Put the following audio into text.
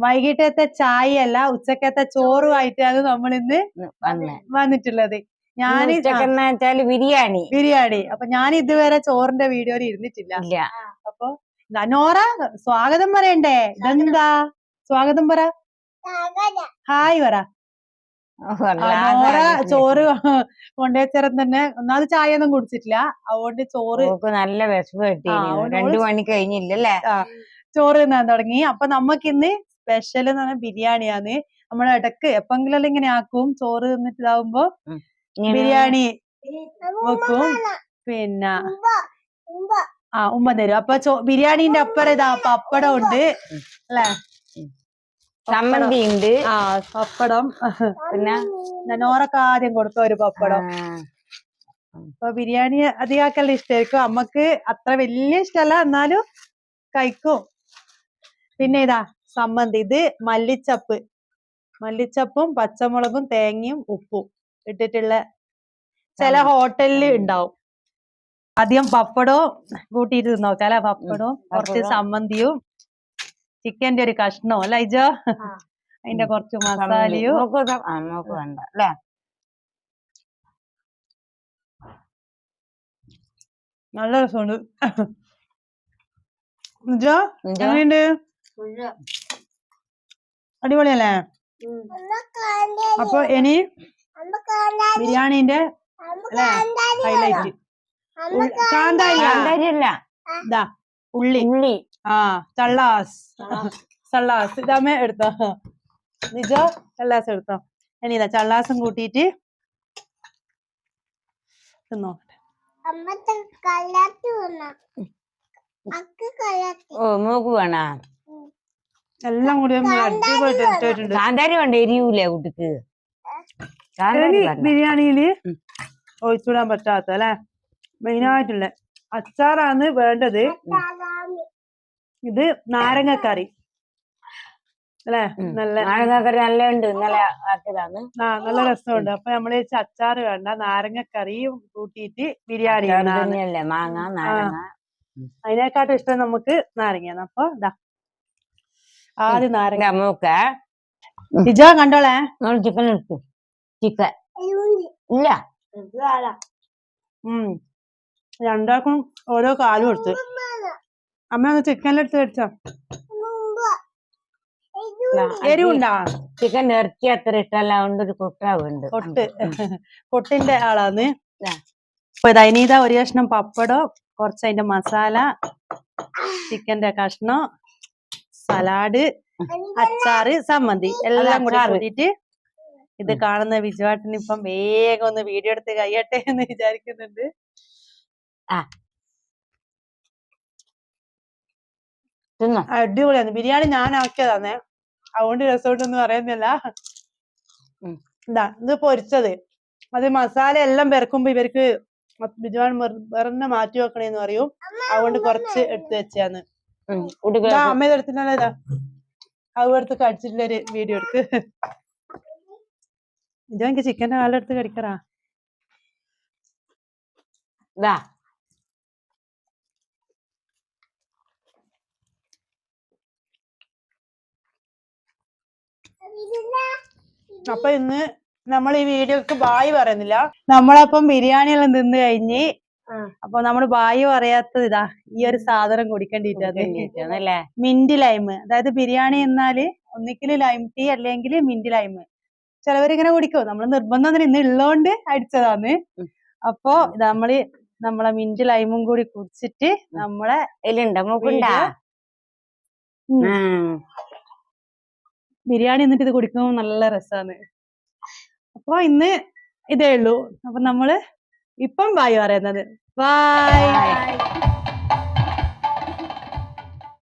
വൈകിട്ടത്തെ ചായ അല്ല ഉച്ചക്കത്തെ ചോറുമായിട്ടാണ് നമ്മൾ ഇന്ന് വന്നേ. വന്നിട്ടുള്ളത്. ഞാൻ വെച്ചാൽ ബിരിയാണി. ബിരിയാണി. അപ്പൊ ഞാൻ ഇതുവരെ ചോറിന്റെ വീഡിയോയിൽ ഇരുന്നിട്ടില്ല. ഇല്ല. അപ്പൊ നോറ സ്വാഗതം പറയണ്ടേ? ഇതെന്താ? സ്വാഗതം പറ. ഹായ് പറ. നോറ ചോറ് കൊണ്ടുവച്ചേരം തന്നെ ഒന്നാമത് ചായ ഒന്നും കുടിച്ചിട്ടില്ല. അതുകൊണ്ട് ചോറ് നല്ല വിശപ്പ് കിട്ടി രണ്ടു മണി കഴിഞ്ഞില്ലല്ലേ? ചോറ് തിന്നാൻ തുടങ്ങി. അപ്പൊ നമുക്ക് ഇന്ന് സ്പെഷ്യൽ എന്ന് പറഞ്ഞാൽ ബിരിയാണിയാണ്. നമ്മൾ ഇടയ്ക്ക് എപ്പെങ്കിലും ഇങ്ങനെ ആക്കും ചോറ് തിന്നിട്ട് ഇതാവുമ്പോ ബിരിയാണി വെക്കും. പിന്നെ ആ ഉമ്മ തരും. അപ്പൊ ചോ ബിരിയാണിന്റെ അപ്പുറം ഇതാ പപ്പടം ഉണ്ട് അല്ലേ? ചമ്മന്തി ഉണ്ട്. ആ പപ്പടം. പിന്നെ നനോറൊക്കെ ആദ്യം കൊടുത്ത ഒരു പപ്പടം. അപ്പൊ ബിരിയാണി അധികാക്കല്ല ഇഷ്ടമായിരിക്കും. അമ്മയ്ക്ക് അത്ര വലിയ ഇഷ്ടമല്ല എന്നാലും കഴിക്കും. പിന്നെ ഇതാ സമ്മന്തി. ഇത് മല്ലിച്ചപ്പ്. മല്ലിച്ചപ്പും പച്ചമുളകും തേങ്ങയും ഉപ്പും ഇട്ടിട്ടുള്ള ചില ഹോട്ടലിൽ ഉണ്ടാവും. ആദ്യം പപ്പടവും കൂട്ടിയിട്ട് തിന്നോക്കാം അല്ലെ പപ്പടവും കുറച്ച്. സമ്മന്തിയും ചിക്കന്റെ ഒരു കഷ്ണവും അല്ല ഇജോ? അതിന്റെ കുറച്ച്. മസാലയും. നല്ല രസമുണ്ട്. ഇജോ ഇജോ? എങ്ങനെയുണ്ട്? അടിപൊളിയല്ലേ? അപ്പൊ ഇനി ബിരിയാണിന്റെ ഹൈലൈറ്റ് കാന്താരി കാന്താരിയല്ല. ഇതാ ഉള്ളി. ഉള്ളി. ആ ചള്ളാസ് ചള്ളാസ് ഇതാമേ എടുത്തോ. നിജോ ചള്ളാസ് എടുത്തോ. ഇനി ഇതാ ചള്ളാസും കൂട്ടിയിട്ട് നോക്കട്ടെ. ഓ മോക്ക് വേണ. എല്ലാം കൂടി കാന്താരി വേണ്ട എരിയൂലേ കുട്ടിക്ക്. ബിരിയാണിയിൽ. ഒഴിച്ചുവിടാൻ പറ്റാത്ത അല്ലെ മെയിനായിട്ടുള്ള അച്ചാറാണ് വേണ്ടത്. ഇത് നാരങ്ങക്കറി. അല്ലെ. നല്ല നാരങ്ങക്കറി നല്ല ഉണ്ട് നല്ല ആക്കിയതാണ്. ആ നല്ല രസമുണ്ട്. അപ്പൊ നമ്മൾ അച്ചാറ് വേണ്ട നാരങ്ങക്കറിയും കൂട്ടിയിട്ട് ബിരിയാണി മാങ്ങ അതിനെക്കാട്ടും ഇഷ്ടം നമുക്ക് നാരങ്ങയാണ്. അപ്പൊ ഇതാ ആദ്യം നാരങ്ങ. ഇതാ മോക്ക് ഇജോ കണ്ടോളെ. നമ്മൾ ചിക്കൻ എടുത്തു. ചിക്കൻ ഇല്ല. ഉം. രണ്ടാൾക്കും ഓരോ കാലും എടുത്ത്. അമ്മ ഒന്ന് ചിക്കനിലെടുത്ത് കഴിച്ചോ എരിവുണ്ടാ? ചിക്കൻ ഇറച്ചി അത്ര ഇട്ടല്ല അതുകൊണ്ട് ഒരു കുട്ടാവുണ്ട് പൊട്ട്. പൊട്ടിന്റെ ആളാന്ന്. അപ്പൊ ഇതാ ഒരു കഷ്ണം പപ്പടം കുറച്ച് അതിന്റെ മസാല ചിക്കന്റെ കഷ്ണം സലാഡ് അച്ചാറ് സമ്മന്തി എല്ലാം കൂടി കൂടിയിട്ട് കൂട്ടിയിട്ട് ഇത് കാണുന്ന വിജുവാട്ടിന് ഇപ്പം വേഗം ഒന്ന് വീഡിയോ എടുത്ത് കഴിയട്ടെ എന്ന് വിചാരിക്കുന്നുണ്ട്. അടിപൊളിയാണ് ബിരിയാണി ഞാൻ ആക്കിയതാന്നേ അതുകൊണ്ട് രസമുണ്ടെന്ന് പറയുന്നില്ല. ഉം. ഇതാ ഇത് പൊരിച്ചത്. അത് മസാല എല്ലാം പെരക്കുമ്പോ ഇവർക്ക് ബിജുവാൻ വെറുതെ മാറ്റി വെക്കണേന്ന് പറയും. അതുകൊണ്ട് കുറച്ച് എടുത്ത് വെച്ചാന്ന്. ഉം. കുട്ടിക്ക് ഇതാ അമ്മ എടുത്തിട്ടാണ് ഇതാ. അത് എടുത്ത് കടിച്ചിട്ടുള്ള ഒരു വീഡിയോ എടുത്ത് ഇതാ എനിക്ക് ചിക്കന്റെ കാലെടുത്ത് കടിക്കറാ. ഇതാ. അപ്പൊ ഇന്ന് നമ്മൾ ഈ വീഡിയോക്ക് ബായ് പറയുന്നില്ല. നമ്മളപ്പം ബിരിയാണി എല്ലാം തിന്ന് കഴിഞ്ഞ് അപ്പൊ നമ്മൾ വായു അറിയാത്തത് ഇതാ ഈ ഒരു സാധനം കുടിക്കേണ്ടിട്ടാണ് അല്ലേ? മിന്റ് ലൈം അതായത് ബിരിയാണി എന്നാൽ ഒന്നിക്കൽ ലൈം ടീ അല്ലെങ്കിൽ മിന്റ് ലൈം ചിലവരിങ്ങനെ കുടിക്കും. നമ്മൾ നിർബന്ധം ഇന്ന് ഉള്ളോണ്ട് അടിച്ചതാന്ന് അപ്പോ നമ്മൾ നമ്മളെ മിന്റ് ലൈമും കൂടി കുടിച്ചിട്ട് നമ്മളെ. ബിരിയാണി എന്നിട്ട് ഇത് കുടിക്കുമ്പോൾ നല്ല രസാണ്. അപ്പൊ ഇന്ന് ഇതേ ഉള്ളൂ. അപ്പൊ നമ്മൾ ഇപ്പം വായു പറയുന്നത് ബായ്